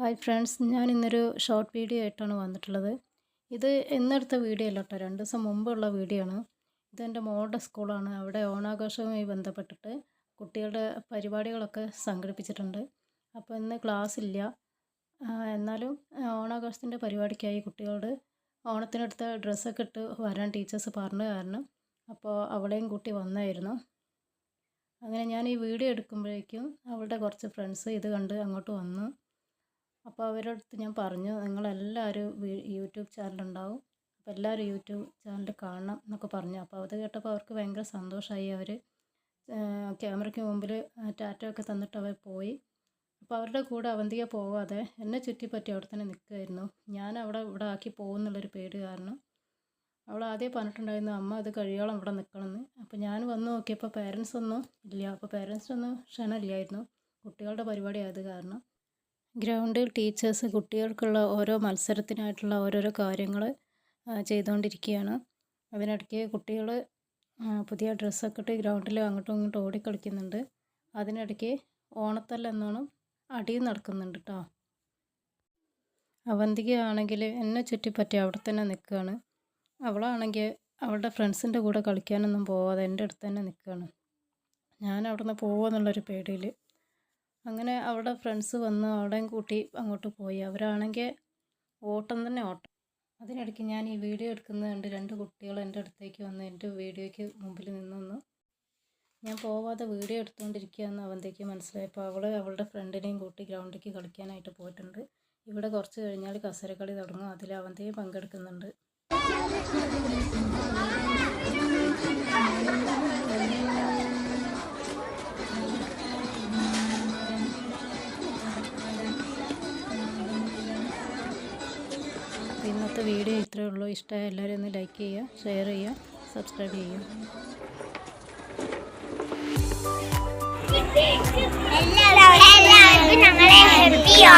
Hi friends ഞാൻ ഇന്നൊരു short video ആയിട്ടാണ് വന്നിട്ടുള്ളത്. ഇത് ഇന്നെടുത്ത വീഡിയോ അല്ല കേട്ടോ രണ്ട് ദിവസം മുമ്പുള്ള വീഡിയോ ആണ്. ഇതെന്റെ മോളുടെ സ്കൂളാണ് അവിടെ ഓണാഘോഷവുമായി ബന്ധപ്പെട്ടിട്ട് കുട്ടികളുടെ പരിപാടികളൊക്കെ സംഘടിപ്പിച്ചിട്ടുണ്ട്. അപ്പോൾ ഇന്ന് ക്ലാസ് ഇല്ല. എന്നാലും ഓണാഘോഷത്തിന്റെ പരിപാടിക്കായി കുട്ടികളോട് ഓണത്തിനടുത്ത ഡ്രസ്സൊക്കെ ഇട്ട് വരാൻ ടീച്ചേഴ്സ് പറഞ്ഞ കാരണം അപ്പോൾ അവളെയും കൂട്ടി വന്നായിരുന്നു. അങ്ങനെ ഞാൻ ഈ വീഡിയോ എടുക്കുമ്പോഴേക്കും അവളുടെ കുറച്ച് ഫ്രണ്ട്സ് ഇത് കണ്ട് അങ്ങോട്ട് വന്നു. അപ്പോൾ അവരുടെ അടുത്ത് ഞാൻ പറഞ്ഞു നിങ്ങളെല്ലാവരും യൂട്യൂബ് ചാനലുണ്ടാവും. അപ്പോൾ എല്ലാവരും യൂട്യൂബ് ചാനൽ കാണണം എന്നൊക്കെ പറഞ്ഞു. അപ്പോൾ അത് കേട്ടപ്പോൾ അവർക്ക് ഭയങ്കര സന്തോഷമായി അവർ ക്യാമറയ്ക്ക് മുമ്പിൽ ടാറ്റ ഒക്കെ തന്നിട്ട് അവർ പോയി. അപ്പോൾ അവരുടെ കൂടെ അവന്തിക പോവാതെ എന്നെ ചുറ്റിപ്പറ്റി അവിടെ തന്നെ നിൽക്കുമായിരുന്നു ഞാൻ അവിടെ ഇവിടെ ആക്കി പോകുന്നുള്ളൊരു പേടി കാരണം. അവൾ ആദ്യം പറഞ്ഞിട്ടുണ്ടായിരുന്നു അമ്മ അത് കഴിയോളം ഇവിടെ നിൽക്കണമെന്ന് അപ്പോൾ ഞാൻ വന്ന് നോക്കിയപ്പോൾ പേരൻസ് ഒന്നും ഇല്ല. അപ്പോൾ പേരൻസിനൊന്നും ക്ഷണമില്ലായിരുന്നു. കുട്ടികളുടെ പരിപാടി ആയത് കാരണം. ഗ്രൗണ്ടിൽ ടീച്ചേഴ്സ് കുട്ടികൾക്കുള്ള ഓരോ മത്സരത്തിനായിട്ടുള്ള ഓരോരോ കാര്യങ്ങൾ ചെയ്തുകൊണ്ടിരിക്കുകയാണ്. അതിനിടയ്ക്ക് കുട്ടികൾ പുതിയ ഡ്രസ്സൊക്കെ ഇട്ട് ഗ്രൗണ്ടിൽ അങ്ങോട്ടും ഇങ്ങോട്ടും ഓടിക്കളിക്കുന്നുണ്ട് അതിനിടയ്ക്ക് ഓണത്തല്ല എന്നോണം അടിയും നടക്കുന്നുണ്ട് കേട്ടോ അവന്തിക ആണെങ്കിൽ എന്നെ ചുറ്റിപ്പറ്റി അവിടെ തന്നെ നിൽക്കുകയാണ്. അവളാണെങ്കിൽ അവളുടെ ഫ്രണ്ട്സിന്റെ കൂടെ കളിക്കാനൊന്നും പോവാതെ എന്റെ അടുത്ത് തന്നെ നിൽക്കുകയാണ്. ഞാൻ അവിടെ നിന്ന് പോകുമെന്നുള്ളൊരു പേടിയിൽ അങ്ങനെ അവിടെ ഫ്രണ്ട്സ് വന്ന് അവിടെയും കൂട്ടി അങ്ങോട്ട് പോയി. അവരാണെങ്കിൽ ഓട്ടം തന്നെ ഓട്ടം. അതിനിടയ്ക്ക് ഞാൻ ഈ വീഡിയോ എടുക്കുന്നത് കണ്ട് രണ്ട് കുട്ടികൾ എന്റെ അടുത്തേക്ക് വന്ന് എന്റെ വീഡിയോയ്ക്ക് മുമ്പിൽ നിന്നൊന്ന് ഞാൻ പോവാതെ വീഡിയോ എടുത്തുകൊണ്ടിരിക്കുകയെന്ന് അവന്തേക്ക് മനസ്സിലായപ്പോൾ അവൾ അവളുടെ ഫ്രണ്ടിനെയും കൂട്ടി ഗ്രൗണ്ടിലേക്ക് കളിക്കാനായിട്ട് പോയിട്ടുണ്ട്. ഇവിടെ കുറച്ച് കഴിഞ്ഞാൽ കസരക്കളി തുടങ്ങും. അതിൽ അവന്തയും പങ്കെടുക്കുന്നുണ്ട്. ഇന്നത്തെ വീഡിയോ ഇത്രയേ ഉള്ളൂ. ഇഷ്ടമായ എല്ലാവരും ഒന്ന് ലൈക്ക് ചെയ്യുക ഷെയർ ചെയ്യുക സബ്സ്ക്രൈബ് ചെയ്യുക. എല്ലാവർക്കും ഞങ്ങളെ ചെയ്യോ